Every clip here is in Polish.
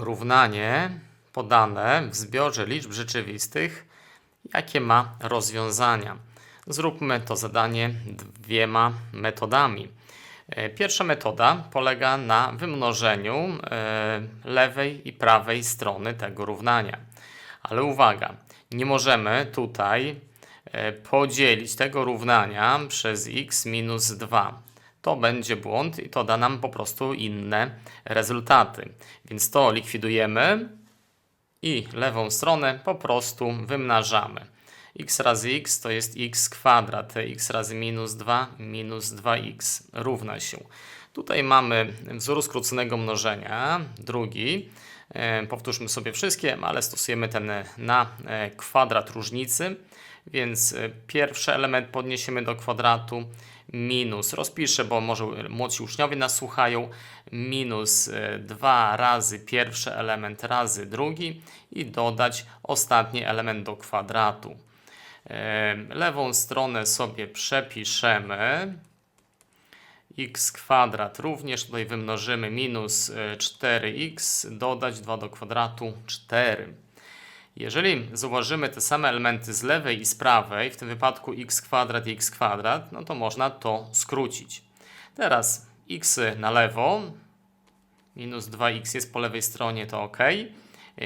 równanie podane w zbiorze liczb rzeczywistych, jakie ma rozwiązania. Zróbmy to zadanie dwiema metodami. E, Pierwsza metoda polega na wymnożeniu e, lewej i prawej strony tego równania. Ale uwaga, nie możemy tutaj e, podzielić tego równania przez x minus 2. To będzie błąd i to da nam po prostu inne rezultaty. Więc to likwidujemy i lewą stronę po prostu wymnażamy. x razy x to jest x kwadrat, x razy minus 2 minus 2x równa się. Tutaj mamy wzór skróconego mnożenia, drugi. E, Powtórzmy sobie wszystkie, ale stosujemy ten na e, kwadrat różnicy, więc e, pierwszy element podniesiemy do kwadratu, minus, rozpiszę, bo może młodsi uczniowie nas słuchają, minus 2 razy pierwszy element razy drugi i dodać ostatni element do kwadratu. E, Lewą stronę sobie przepiszemy. X kwadrat również tutaj wymnożymy minus e, 4x, dodać 2 do kwadratu 4. Jeżeli zauważymy te same elementy z lewej i z prawej, w tym wypadku x kwadrat i x kwadrat, no to można to skrócić. Teraz x na lewo, minus 2x jest po lewej stronie, to ok.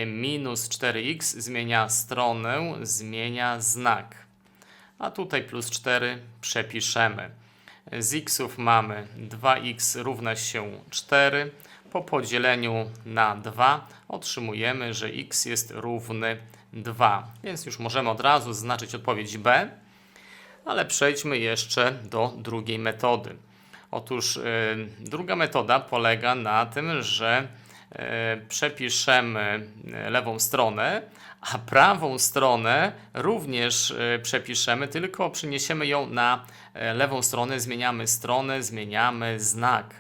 Minus 4x zmienia stronę, zmienia znak. A tutaj plus 4 przepiszemy. Z xów mamy 2x równa się 4. Po podzieleniu na 2 otrzymujemy, że x jest równy 2. Więc już możemy od razu zaznaczyć odpowiedź B. Ale przejdźmy jeszcze do drugiej metody. Otóż y, druga metoda polega na tym, że przepiszemy y, lewą stronę, a prawą stronę również y, przepiszemy, tylko przeniesiemy ją na lewą stronę, zmieniamy stronę, zmieniamy znak.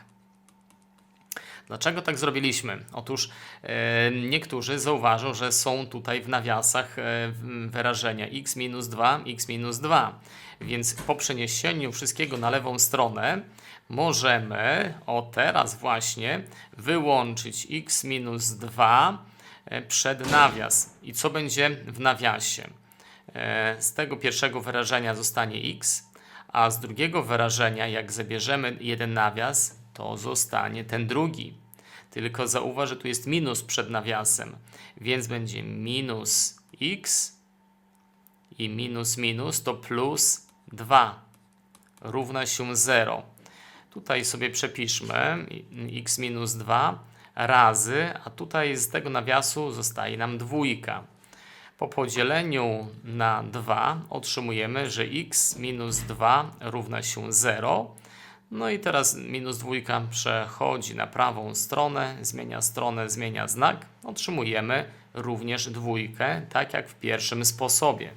Dlaczego tak zrobiliśmy? Otóż e, niektórzy zauważą, że są tutaj w nawiasach e, wyrażenia x minus 2, x minus 2. Więc po przeniesieniu wszystkiego na lewą stronę możemy, o teraz właśnie, wyłączyć x minus 2 e, przed nawias. I co będzie w nawiasie? Z tego pierwszego wyrażenia zostanie x, a z drugiego wyrażenia, jak zabierzemy jeden nawias, to zostanie ten drugi. Tylko zauważ, że tu jest minus przed nawiasem, więc będzie minus x i minus minus to plus 2 równa się 0. Tutaj sobie przepiszmy x minus 2 razy, a tutaj z tego nawiasu zostaje nam dwójka. Po podzieleniu na 2 otrzymujemy, że x minus 2 równa się 0. No i teraz minus dwójka przechodzi na prawą stronę, zmienia stronę, zmienia znak. Otrzymujemy również dwójkę, tak jak w pierwszym sposobie.